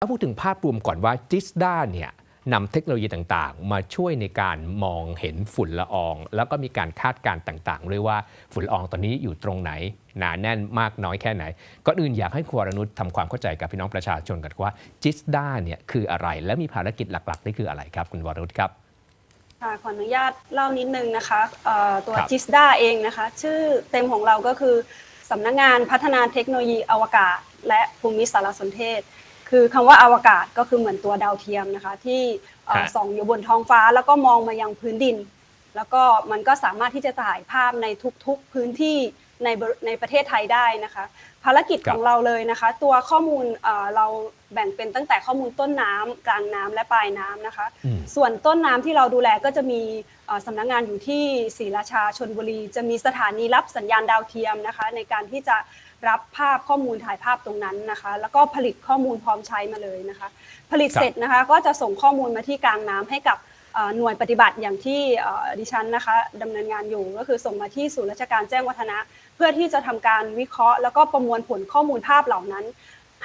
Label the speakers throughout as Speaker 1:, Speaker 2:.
Speaker 1: ถ้าพูดถึงภาพรวมก่อนว่าจิสด้าเนี่ยนำเทคโนโลยีต่างๆ มาช่วยในการมองเห็นฝุ่นละออง แล้วก็มีการคาดการณ์ต่างๆด้วยว่าฝุ่นละอองตอนนี้อยู่ตรงไหนหนาแน่นมากน้อยแค่ไหนก็อื่นอยากให้ครูวรนุชทำความเข้าใจกับพี่น้องประชาชนกันว่าจิสด้าเนี่ยคืออะไรและมีภารกิจหลักๆนี่คืออะไรครับ คุณวรนุชครับ
Speaker 2: ค่ะขออนุญาตเล่านิดนึงนะคะเอ่อตัว
Speaker 1: ครับ
Speaker 2: จิสดาเองนะคะ ชื่อเต็มของเราก็คือสำนักงานพัฒนาเทคโนโลยีอวกาศ และภูมิสารสนเทศ คือคำว่าอวกาศก็คือเหมือนตัวดาวเทียมนะคะ ที่เอ่อ
Speaker 1: ฮะ
Speaker 2: ส่องอยู่บนท้องฟ้าแล้วก็มองมายังพื้นดิน แล้วก็มันก็สามารถที่จะถ่ายภาพในทุกๆพื้นที่ ในบริในประเทศไทยได้นะคะ ภารกิจ
Speaker 1: ครับ
Speaker 2: ของเราเลยนะคะ ตัวข้อมูลเอ่อเราแบ่งเป็นตั้งแต่ข้อมูลต้นน้ำกลางน้ำและปลายน้ำนะคะ
Speaker 1: อืม
Speaker 2: ส่วนต้นน้ำที่เราดูแลก็จะมีเอ่อสำนักงานอยู่ที่ศรีราชาชนบุรี จะมีสถานีรับสัญญาณดาวเทียมนะคะ ในการที่จะรับภาพข้อมูลถ่ายภาพตรงนั้นนะคะ แล้วก็ผลิตข้อมูลพร้อมใช้มาเลยนะคะ ผลิต
Speaker 1: ครับ
Speaker 2: เสร็จนะคะก็จะส่งข้อมูลมาที่กลางน้ำให้กับเอ่อ หน่วยปฏิบัติอย่างที่ดิฉันนะคะดำเนินงานอยู่ก็คือส่งมาที่ศูนย์ราชการแจ้งวัฒนะ เพื่อที่จะทำการวิเคราะห์ แล้วก็ประมวลผลข้อมูลภาพเหล่านั้น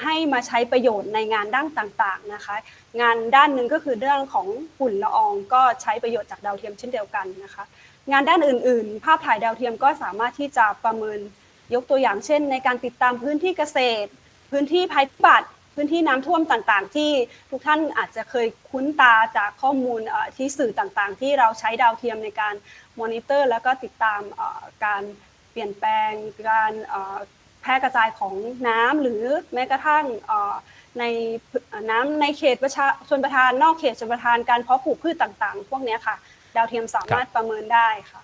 Speaker 2: ให้มาใช้ประโยชน์ในงานด้านต่างๆนะคะ งานด้านหนึ่งก็คือเรื่องของฝุ่นละออง ก็ใช้ประโยชน์จากดาวเทียมเช่นเดียวกันนะคะ งานด้านอื่น ๆ ภาพถ่ายดาวเทียมก็สามารถที่จะประเมินยกตัวอย่างเช่น ในการติดตามพื้นที่เกษตร พื้นที่ภัยพิบัติ พื้นที่น้ำท่วมต่างๆ ที่ทุกท่านอาจจะเคยคุ้นตาจากข้อมูลที่สื่อต่างๆ ที่เราใช้ดาวเทียมในการมอนิเตอร์ แล้วก็ติดตามการเปลี่ยนแปลงการแพร่กระจายของน้ำหรือแม้กระทั่งในน้ำในเขตประชาชนประทานนอกเขตชนประทานการเพาะปลูกพืชต่างๆ พวกนี้ค่ะ ดาวเทียมสามารถประเมินได้ค่ะ